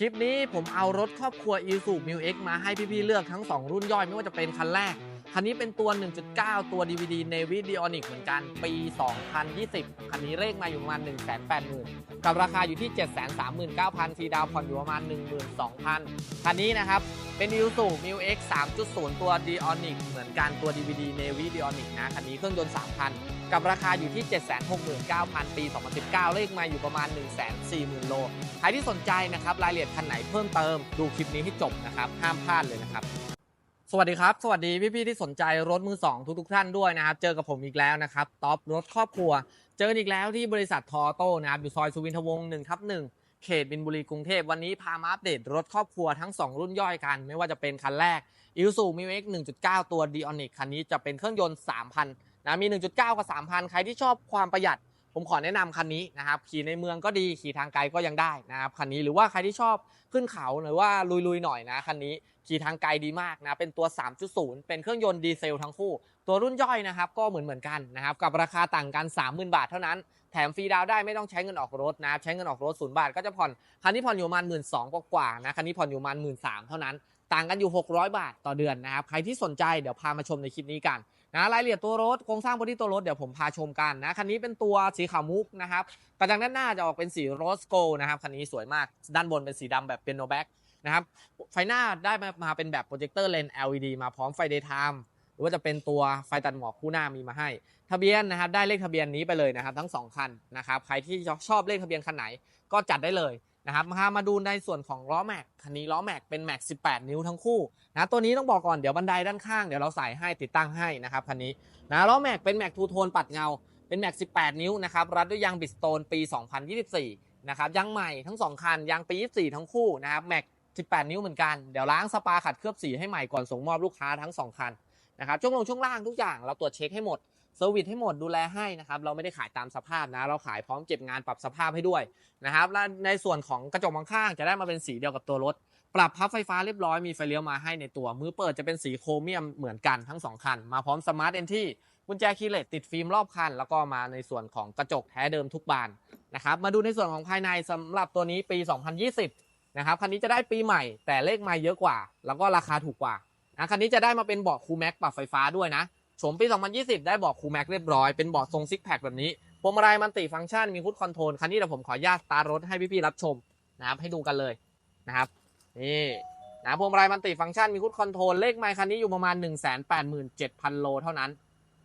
คลิปนี้ผมเอารถครอบครัว i s u m i x มาให้พี่ๆเลือกทั้ง 2 รุ่นย่อยไม่ว่าจะเป็นคันแรก คันนี้เป็นตัว 1.9 ตัว DVD Navy Dionic เหมือนกัน ปี 2020 คันนี้เลขมาอยู่ประมาณ 180,000 กับราคาอยู่ที่ 739,000 ฟรีดาวน์ผ่อนอยู่ประมาณ 12,000 คันนี้นะครับ เป็น i s u m i x 3.0 ตัว Dionic เหมือนกัน ตัว DVD Navy Dionic นะ คันนี้เครื่องยนต์ 3,000 กับราคาอยู่ที่ 769,000 ปี 2019 เลขมาอยู่ประมาณ 140,000 โล ใครที่สนใจนะครับ รายละเอียดคันไหนเพิ่มเติม ดูคลิปนี้ให้จบนะครับ ห้ามพลาดเลยนะครับ สวัสดีครับ สวัสดีพี่ๆที่สนใจรถมือสองทุกๆท่านด้วยนะครับ เจอกับผมอีกแล้วนะครับท็อปรถครอบครัว เจออีกแล้วที่บริษัททอโต้นะครับอยู่ซอยสุวินทวงศ์หนึ่งทับหนึ่งเขตบินบุรีกรุงเทพวันนี้พามาอัปเดตรถครอบครัวทั้ง 2 รุ่นย่อยกัน ไม่ว่าจะเป็นคันแรก i s u m i x 1.9ตัว Dionic คันนี้จะเป็นเครื่องยนต์3,000นะมี 1.9 กับ 3,000 ใครที่ชอบความประหยัด ผมขอแนะนำคันนี้นะครับขี่ในเมืองก็ดีขี่ทางไกลก็ยังได้นะครับคันนี้หรือว่าใครที่ชอบขึ้นเขาหรือว่าลุยๆหน่อยนะคันนี้ขี่ทางไกลดีมากนะเป็นตัว 3.0 เป็นเครื่องยนต์ดีเซลทั้งคู่ ตัวรุ่นย่อยนะครับก็เหมือนเหมือนกันนะครับกับราคาต่างกัน 30,000 บาทเท่านั้นแถมฟรีดาวได้ไม่ต้องใช้เงินออกรถนะใช้เงินออกรถศูนย์บาทก็จะผ่อนคันนี้ผ่อนอยู่ประมาณหมื่นสองกว่านะคันนี้ผ่อนอยู่ประมาณหมื่นสามเท่านั้น ต่างกันอยู่ 600 บาทต่อเดือนนะครับใครที่สนใจเดี๋ยวพามาชมในคลิปนี้กัน นะรายละเอียดตัวรถโครงสร้างบอดี้ตัวรถเดี๋ยวผมพาชมกันนะคันนี้เป็นตัวสีขาวมุกนะครับกระจังด้านหน้าจะออกเป็นสีโรสโกลนะครับคันนี้สวยมากด้านบนเป็นสีดำแบบเป็นโนแบ็กนะครับไฟหน้าได้มามาเป็นแบบโปรเจคเตอร์เลน LED มาพร้อมไฟ daytime หรือว่าจะเป็นตัวไฟตัดหมอกคู่หน้ามีมาให้ ทะเบียนนะครับได้เลขทะเบียนนี้ไปเลยนะครับ ทั้งสองคันนะครับใครที่ชอบเลขทะเบียนคันไหนก็จัดได้เลย นะครับมามาดูในส่วนของล้อแม็กคันนี้ล้อแม็กเป็นแม็ก18 นิ้วทั้งคู่นะตัวนี้ต้องบอกก่อนเดี๋ยวบันไดด้านข้างเดี๋ยวเราใส่ให้ติดตั้งให้นะครับคันนี้นะล้อแม็กเป็นแม็กทูโทนปัดเงาเป็นแม็ก18 นิ้วนะครับรัดด้วยยางบิสโตนปี 2024นะครับยางใหม่ทั้ง 2 คันยางปี 24 ทั้งคู่นะครับแม็ก18 นิ้วเหมือนกันเดี๋ยวล้างสปาขัดเคลือบสีให้ใหม่ก่อนส่งมอบลูกค้าทั้ง 2 คันนะครับช่วงลงช่วงล่างทุกอย่างเราตรวจเช็คให้หมด เซอร์วิสให้หมดดูแลให้นะครับเราไม่ได้ขายตามสภาพนะ เราขายพร้อมเก็บงานปรับสภาพให้ด้วยนะครับและในส่วนของกระจกมองข้างจะได้มาเป็นสีเดียวกับตัวรถ ปรับพับไฟฟ้าเรียบร้อยมีไฟเลี้ยวมาให้ในตัว มือเปิดจะเป็นสีโครเมียมเหมือนกันทั้ง 2 คัน มาพร้อมสมาร์ทเอนที่กุญแจคีย์เลสติดฟิล์มรอบคัน แล้วก็มาในส่วนของกระจกแท้เดิมทุกบานนะครับมาดูในส่วนของภายในสำหรับตัวนี้ปี 2020นะครับคันนี้จะได้ปีใหม่ แต่เลขไม่เยอะกว่า แล้วก็ราคาถูกกว่านะคันนี้จะได้มาเป็นเบาะคูลแม็กปรับไฟฟ้าด้วยนะ โฉมปี 2020 ได้เบาะคูแม็กเรียบร้อย เป็นเบาะทรงซิกแพคแบบนี้พวงมาลัยมันติฟังก์ชันมีพุทคอนโทรล คันนี้เดี๋ยวผมขออนุญาตสตาร์ทรถให้พี่ๆรับชมนะครับให้ดูกันเลยนะครับ นี่นะพวงมาลัยมันติฟังก์ชันมีคุดคอนโทรล เลขไมค์คันนี้อยู่ประมาณ 1 8 7 0 0 0 โลเท่านั้น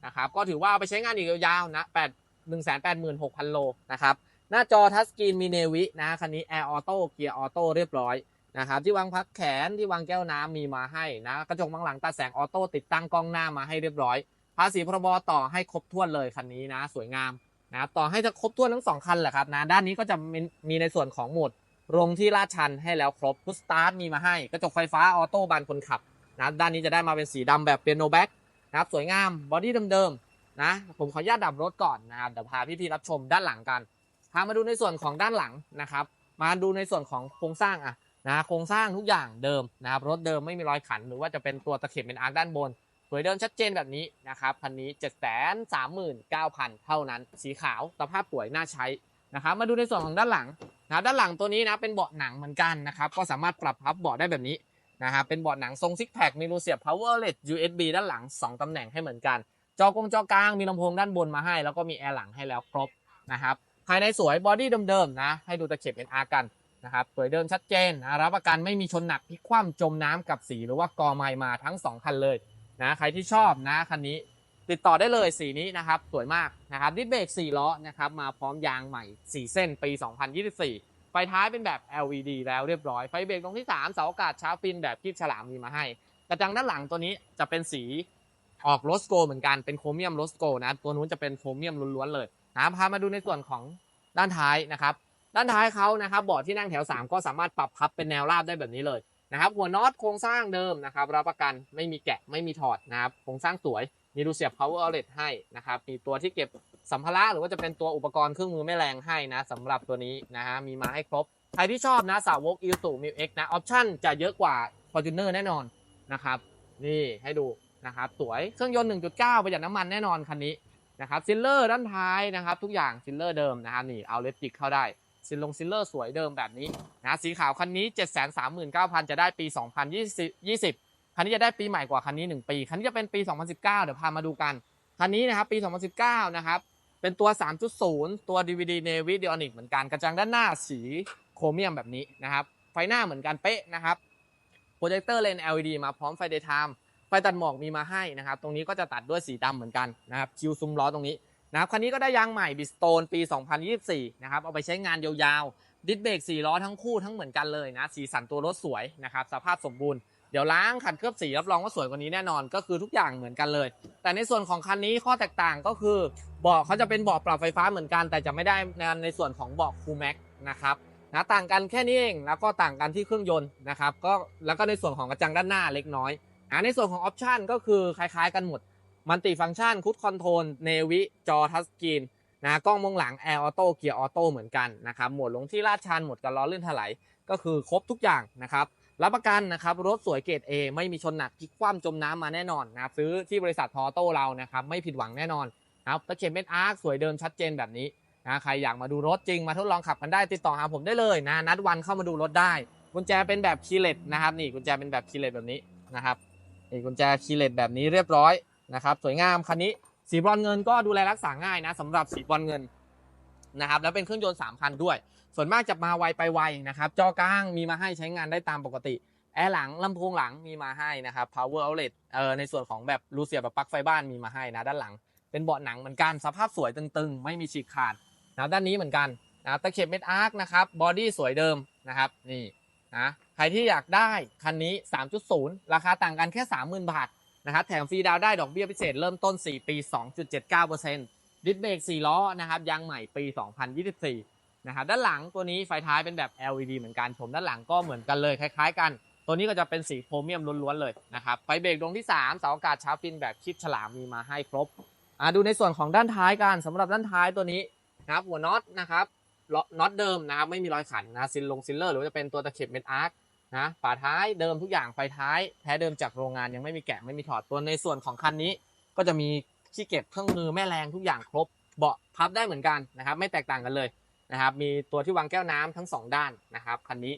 นะครับ ก็ถือว่าเอาไปใช้งานอีกยาวๆนะ8 1 8 6 0 0 0 โลนะครับ หน้าจอทัชสกรีนมีเนวินะคันนี้แอร์ออโต้เกียร์ออโต้เรียบร้อย นะครับที่วางพักแขนที่วางแก้วน้ำมีมาให้นะกระจกมองหลังตัดแสงออโต้ติดตั้งกล้องหน้ามาให้เรียบร้อย ภาษีพรบต่อให้ครบถ้วนเลยคันนี้นะ สวยงามนะครับต่อให้จะครบถ้วนทั้งสองคันแหละครับนะด้านนี้ก็จะมีมีในส่วนของโหมดลงที่ลาดชันให้แล้วครบพุชสตาร์ทมีมาให้ กระจกไฟฟ้าออโต้บานคนขับนะด้านนี้จะได้มาเป็นสีดำแบบเปียโนแบ็กนะครับสวยงามบอดี้เดิมๆนะผมขออนุญาตดับรถก่อนนะครับเดี๋ยวพาพี่ๆรับชมด้านหลังกันพามาดูในส่วนของด้านหลังนะครับ มาดูในส่วนของโครงสร้างอะ นะโครงสร้างทุกอย่างเดิมนะครับรถเดิมไม่มีรอยขัน หรือว่าจะเป็นตัวตะเข็บเป็นอาร์คด้านบนสวยเดิมชัดเจนแบบนี้นะครับคันนี้ 7 3 9 0 0 0 เท่านั้น สีขาวสภาพป่วยน่าใช้นะครับมาดูในส่วนของด้านหลังนะครับด้านหลังตัวนี้นะเป็นเบาะหนังเหมือนกันนะครับก็สามารถปรับพับเบาะได้แบบนี้นะครับเป็นเบาะหนังทรงซิกแพคมีรูเสียบ power LED USB ด้านหลัง 2ตำแหน่งให้เหมือนกัน จอกงจอกลางมีลำโพงด้านบนมาให้ แล้วก็มีแอร์หลังให้แล้วครบนะครับภายในสวยบอดี้เดิมๆนะให้ดูตะเข็บเป็นอากัน นะครับสวยเดิมชัดเจนรับประกันไม่มีชนหนักพลิกคว่ำจมน้ำกับสีหรือว่ากอไม้มาทั้ง 2 คันเลยนะใครที่ชอบนะคันนี้ติดต่อได้เลยสีนี้นะครับสวยมากนะครับดิสเบรก4ล้อนะครับมาพร้อมยางใหม่ 4 เส้นปี 2024 ไฟท้ายเป็นแบบ LED แล้วเรียบร้อย ไฟเบรกตรงที่ 3 เสาอากาศชาร์ฟินแบบคีบฉลามมีมาให้ กระจังด้านหลังตัวนี้จะเป็นสีออกโรสโกเหมือนกันเป็นโครเมียมโรสโกนะตัวนู้นจะเป็นโครเมียมล้วนๆเลยนะพามาดูในส่วนของด้านท้ายนะครับ ด้านท้ายเขานะครับเบาะที่นั่งแถว 3 ก็สามารถปรับพับเป็นแนวราบได้แบบนี้เลยนะครับหัวน็อตโครงสร้างเดิมนะครับรับประกันไม่มีแกะไม่มีถอดนะครับโครงสร้างสวย มีรูเสียบ power outlet ให้นะครับมีตัวที่เก็บสัมภาระหรือว่าจะเป็นตัวอุปกรณ์เครื่องมือแม่แรงให้นะสำหรับตัวนี้นะฮะมีมาให้ครบ ใครที่ชอบนะสาวก i s u m i x นะออปชั่นจะเยอะกว่า Fortuner แน่นอนนะครับนี่ให้ดูนะครับสวยเครื่องยนต์ 1.9 ประหยัดน้ำมันแน่นอนคันนี้นะครับซิลเลอร์ด้านท้ายนะครับทุกอย่างซิลเลอร์เดิมนะครับนี่เอาเลสติกเข้าได้ ซิลลงซิลเลอร์สวยเดิมแบบนี้นะสีขาวคันนี้ 739,000 จะได้ปี 2020 คันนี้จะได้ปีใหม่กว่าคันนี้ 1 ปี คันนี้จะเป็นปี 2019 เดี๋ยวพามาดูกัน คันนี้นะครับปี 2019 นะครับ เป็นตัว 3.0 ตัว DVD Navy Dionic เหมือนกันกระจังด้านหน้าสีโครเมียมแบบนี้นะครับไฟหน้าเหมือนกันเป๊ะนะครับโปรเจคเตอร์เลน LED มาพร้อมไฟ daytime ไฟตัดหมอกมีมาให้นะครับ ตรงนี้ก็จะตัดด้วยสีดำเหมือนกันนะครับคิวซุ้มล้อตรงนี้ นะครับคันนี้ก็ได้ยางใหม่บิสโตนปี 2024 นะครับ เอาไปใช้งานยาวๆ ดิสเบรก4ล้อทั้งคู่ทั้งเหมือนกันเลยนะ สีสันตัวรถสวยนะครับ สภาพสมบูรณ์ เดี๋ยวล้างขัดเคลือบสีรับรองว่าสวยกว่านี้แน่นอน ก็คือทุกอย่างเหมือนกันเลย แต่ในส่วนของคันนี้ข้อแตกต่างก็คือเบาะเขาจะเป็นเบาะปรับไฟฟ้าเหมือนกัน แต่จะไม่ได้ในส่วนของเบาะคูลแม็กนะครับนะต่างกันแค่นี้เอง แล้วก็ต่างกันที่เครื่องยนต์นะครับ ก็แล้วก็ในส่วนของกระจังด้านหน้าเล็กน้อยอ่าในส่วนของออปชันก็คือคล้ายๆกันหมด มันติฟังก์ชันคุดคอนโทรลเนวิจอทัชสกรีนนะกล้องมองหลังแอร์ออโต้เกียร์ออโต้เหมือนกันนะครับหมดลงที่ลาดชันหมดกันล้อเลื่อนถลายก็คือครบทุกอย่างนะครับรับประกันนะครับรถสวยเกรด A ไม่มีชนหนักพลิกคว่ำจมน้ำมาแน่นอนนะครับซื้อที่บริษัททอโต้เรานะครับไม่ผิดหวังแน่นอนนะครับตะเข็บเม็ดอาร์คสวยเดิมชัดเจนแบบนี้นะใครอยากมาดูรถจริงมาทดลองขับกันได้ติดต่อหาผมได้เลยนะนัดวันเข้ามาดูรถได้ กุญแจเป็นแบบคีเลตนะครับนี่กุญแจเป็นแบบคีเลตแบบนี้นะครับนี่กุญแจคีเลตแบบนี้เรียบร้อย นะครับสวยงามคันนี้สีบรอนเงินก็ดูแลรักษาง่ายนะสำหรับสีบรอนเงินนะครับแล้วเป็นเครื่องยนต์3คันด้วย ส่วนมากจะมาไวไปไวนะครับจอกลางมีมาให้ใช้งานได้ตามปกติแอร์หลังลำโพงหลังมีมาให้นะครับ power outlet เอ่อในส่วนของแบบรูเสียบแบบปลั๊กไฟบ้านมีมาให้นะด้านหลัง เป็นเบาะหนังเหมือนกันสภาพสวยตึงๆ ไม่มีฉีกขาดนะด้านนี้เหมือนกันนะตะเข็บเม็ดอาร์คนะครับบอดี้สวยเดิมนะครับนี่นะใครที่อยากได้คันนี้ 3.0 ราคาต่างกันแค่ 30,000 บาท นะครับแถมฟรีดาวได้ดอกเบี้ยพิเศษเริ่มต้น 4 ปี 2.79%ดิสเบรก4ล้อนะครับยางใหม่ปี 2024นะครับด้านหลังตัวนี้ไฟท้ายเป็นแบบ LED เหมือนกันชมด้านหลังก็เหมือนกันเลยคล้ายๆ กัน ตัวนี้ก็จะเป็นสีโครเมียมล้วนๆเลยนะครับไฟเบรกดวงที่3เสาอากาศชาร์ปฟินแบบคลิปฉลามมีมาให้ครบอ่าดูในส่วนของด้านท้ายกันสำหรับด้านท้ายตัวนี้นะครับหัวน็อตนะครับน็อตเดิมนะครับไม่มีรอยขันนะซิลลงซิลเลอร์หรือว่าจะเป็นตัวตะเข็บเม็ดอาร์ค นะฝาท้ายเดิมทุกอย่างไฟท้ายแท้เดิมจากโรงงานยังไม่มีแกะไม่มีถอดตัวในส่วนของคันนี้ ก็จะมีที่เก็บเครื่องมือแม่แรงทุกอย่างครบเบาะพับได้เหมือนกันนะครับ ไม่แตกต่างกันเลยนะครับ มีตัวที่วางแก้วน้ำทั้งสองด้านนะครับคันนี้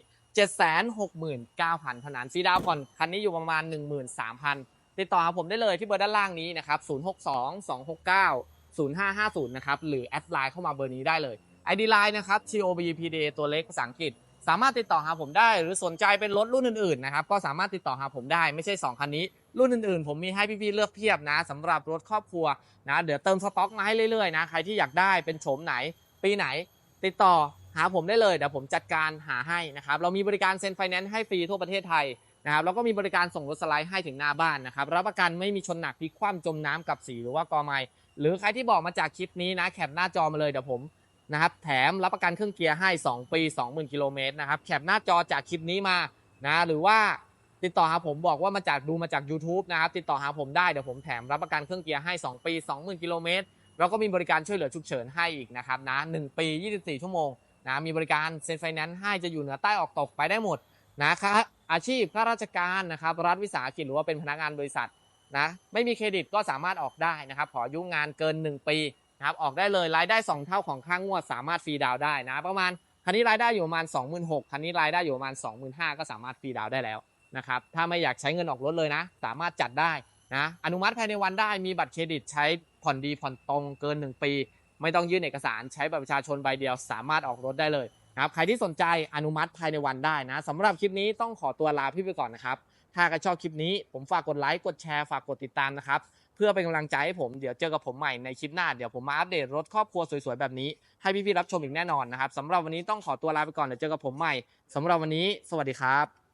769,000เท่านั้นฟรีดาวน์ผ่อนคันนี้อยู่ประมาณ 13,000 ติดต่อผมได้เลยที่เบอร์ด้านล่างนี้นะครับ062 269 0550นะครับหรือแอดไลน์เข้ามาเบอร์นี้ได้เลย ID Line นะครับ TOBPDA ตัวเล็กภาษาอังกฤษ สามารถติดต่อหาผมได้ หรือสนใจเป็นรถรุ่นอื่นๆนะครับก็สามารถติดต่อหาผมได้ไม่ใช่ 2 คันนี้ รุ่นอื่นๆ ผมมีให้พี่ๆเลือกเพียบนะสำหรับรถครอบครัวนะเดี๋ยวเติมสต็อกมาให้เรื่อยๆนะใครที่อยากได้เป็นโฉมไหน ปีไหน ติดต่อหาผมได้เลยเดี๋ยวผมจัดการหาให้นะครับเรามีบริการเซ็นไฟแนนซ์ให้ฟรีทั่วประเทศไทยนะครับแล้วก็มีบริการส่งรถสไลด์ให้ถึงหน้าบ้านนะครับรับประกันไม่มีชนหนักพลิกคว่ำจมน้ำกับสีหรือว่ากอไม้หรือใครที่บอกมาจากคลิปนี้นะแคปหน้าจอมาเลยเดี๋ยวผม นะครับ แถมรับประกันเครื่องเกียร์ให้ 2 ปี 20,000กิโลเมตรนะครับ แคปหน้าจอจากคลิปนี้มานะ หรือว่าติดต่อหาผมบอกว่ามาจากดูมาจาก YouTube นะครับ ติดต่อหาผมได้ เดี๋ยวผมแถมรับประกันเครื่องเกียร์ให้ 2 ปี 20,000กิโลเมตรแล้วก็มีบริการช่วยเหลือฉุกเฉินให้อีกนะครับนะ1ปี 24 ชั่วโมงนะมีบริการเซ็นไฟแนนซ์ให้จะอยู่เหนือใต้ออกตกไปได้หมดนะครับอาชีพข้าราชการนะครับรัฐวิสาหกิจหรือว่าเป็นพนักงานบริษัทนะไม่มีเครดิตก็สามารถออกได้นะครับขออายุงานเกิน 1 ปี นะครับออกได้เลยรายได้ 2 เท่าของค่างวดสามารถฟรีดาวได้นะประมาณคันนี้รายได้อยู่ประมาณ 26,000คันนี้รายได้อยู่ประมาณ 25,000 ก็สามารถฟรีดาวได้แล้วนะครับถ้าไม่อยากใช้เงินออกรถเลยนะ สามารถจัดได้นะอนุมัติภายในวันได้มีบัตรเครดิตใช้ผ่อนดีผ่อนตรงเกิน 1 ปี ไม่ต้องยื่นเอกสารใช้บัตรประชาชนใบเดียว สามารถออกรถได้เลยนะครับใครที่สนใจอนุมัติภายในวันได้นะสำหรับคลิปนี้ต้องขอตัวลาพี่ไปก่อนนะครับถ้าใครชอบคลิปนี้ผมฝากกดไลค์กดแชร์ฝากกดติดตามนะครับ เพื่อเป็นกำลังใจให้ผมเดี๋ยวเจอกับผมใหม่ในคลิปหน้า เดี๋ยวผมมาอัปเดตรถครอบครัวสวยๆแบบนี้ ให้พี่ๆรับชมอีกแน่นอนนะครับสำหรับวันนี้ต้องขอตัวลาไปก่อนเดี๋ยวเจอกับผมใหม่สำหรับวันนี้ สวัสดีครับ